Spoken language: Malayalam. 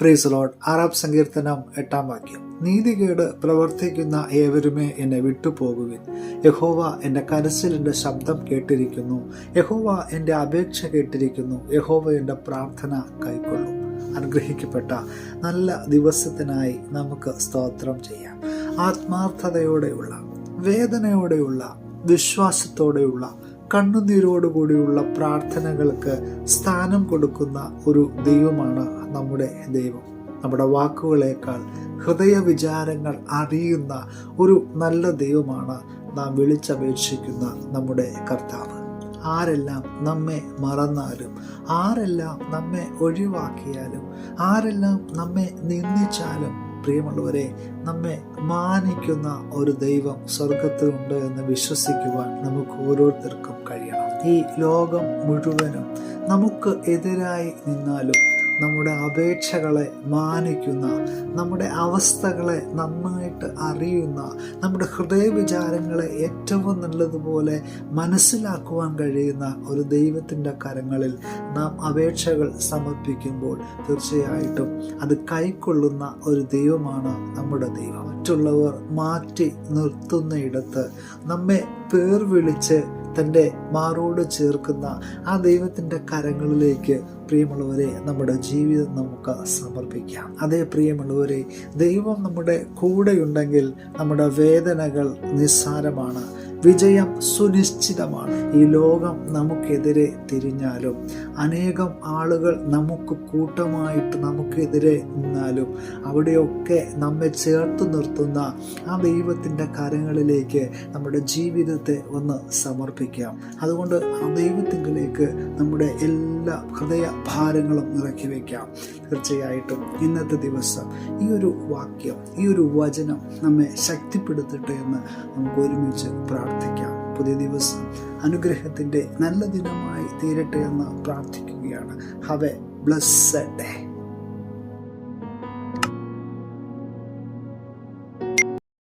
പ്രൈസ് ലോഡ് അറബ് സങ്കീർത്തനം എട്ടാം വാക്യം. നീതികേട് പ്രവർത്തിക്കുന്ന ഏവരുമേ എന്നെ വിട്ടുപോകുവിൻ. യഹോവ എന്റെ കരച്ചിലിന്റെ ശബ്ദം കേട്ടിരിക്കുന്നു. യഹോവ എന്റെ അപേക്ഷ കേട്ടിരിക്കുന്നു. യഹോവ എന്റെ പ്രാർത്ഥന കൈക്കൊള്ളും. അനുഗ്രഹിക്കപ്പെട്ട നല്ല ദിവസത്തിനായി നമുക്ക് സ്തോത്രം ചെയ്യാം. ആത്മാർത്ഥതയോടെയുള്ള വേദനയോടെയുള്ള വിശ്വാസത്തോടെയുള്ള കണ്ണുനീരോടുകൂടിയുള്ള പ്രാർത്ഥനകൾക്ക് സ്ഥാനം കൊടുക്കുന്ന ഒരു ദൈവമാണ് നമ്മുടെ ദൈവം. നമ്മുടെ വാക്കുകളേക്കാൾ ഹൃദയ വിചാരങ്ങൾ അറിയുന്ന ഒരു നല്ല ദൈവമാണ് നാം വിളിച്ചപേക്ഷിക്കുന്ന നമ്മുടെ കർത്താവ്. ആരെല്ലാം നമ്മെ മറന്നാലും ആരെല്ലാം നമ്മെ ഒഴിവാക്കിയാലും ആരെല്ലാം നമ്മെ നിന്ദിച്ചാലും പ്രിയമുള്ളവരെ നമ്മെ മാനിക്കുന്ന ഒരു ദൈവം സ്വർഗത്തിലുണ്ട് എന്ന് വിശ്വസിക്കുവാൻ നമുക്ക് ഓരോരുത്തർക്കും കഴിയണം. ഈ ലോകം മുഴുവനും നമുക്ക് എതിരായി നിന്നാലും നമ്മുടെ അപേക്ഷകളെ മാനിക്കുന്ന നമ്മുടെ അവസ്ഥകളെ നന്നായിട്ട് അറിയുന്ന നമ്മുടെ ഹൃദയവിചാരങ്ങളെ ഏറ്റവും നല്ലതുപോലെ മനസ്സിലാക്കുവാൻ കഴിയുന്ന ഒരു ദൈവത്തിന്റെ കരങ്ങളിൽ നാം അപേക്ഷകൾ സമർപ്പിക്കുമ്പോൾ തീർച്ചയായിട്ടും അത് കൈക്കൊള്ളുന്ന ഒരു ദൈവമാണ് നമ്മുടെ ദൈവം. മറ്റുള്ളവർ മാറ്റി നിർത്തുന്നയിടത്ത് നമ്മെ പേർ വിളിച്ച് തന്റെ മാറോട് ചേർക്കുന്ന ആ ദൈവത്തിന്റെ കരങ്ങളിലേക്ക് പ്രിയമുള്ളവരെ നമ്മുടെ ജീവിതം നമുക്ക് സമർപ്പിക്കാം. അതേ പ്രിയമുള്ളവരെ ദൈവം നമ്മുടെ കൂടെയുണ്ടെങ്കിൽ നമ്മുടെ വേദനകൾ നിസ്സാരമാണ്. വിജയം സുനിശ്ചിതമാണ്. ഈ ലോകം നമുക്കെതിരെ തിരിഞ്ഞാലും അനേകം ആളുകൾ നമുക്ക് കൂട്ടമായിട്ട് നമുക്കെതിരെ നിന്നാലും അവിടെയൊക്കെ നമ്മെ ചേർത്ത് നിർത്തുന്ന ആ ദൈവത്തിന്റെ കരങ്ങളിലേക്ക് നമ്മുടെ ജീവിതത്തെ ഒന്ന് സമർപ്പിക്കാം. അതുകൊണ്ട് ആ ദൈവത്തിങ്കിലേക്ക് നമ്മുടെ എല്ലാ ഹൃദയ ഭാരങ്ങളും നിറക്കി വയ്ക്കാം തീർച്ചയായിട്ടും ഇന്നത്തെ ദിവസം ഈ ഒരു വാക്യം ഈ ഒരു വചനം നമ്മെ ശക്തിപ്പെടുത്തട്ടെ എന്ന് നമുക്ക് ഒരുമിച്ച് പ്രാർത്ഥിക്കാം. പുതിയ ദിവസം അനുഗ്രഹത്തിന്റെ നല്ല ദിനമായി തീരട്ടെ എന്ന് പ്രാർത്ഥിക്കുകയാണ്. ഹവെ ബ്ലസ്സഡ് ഡേ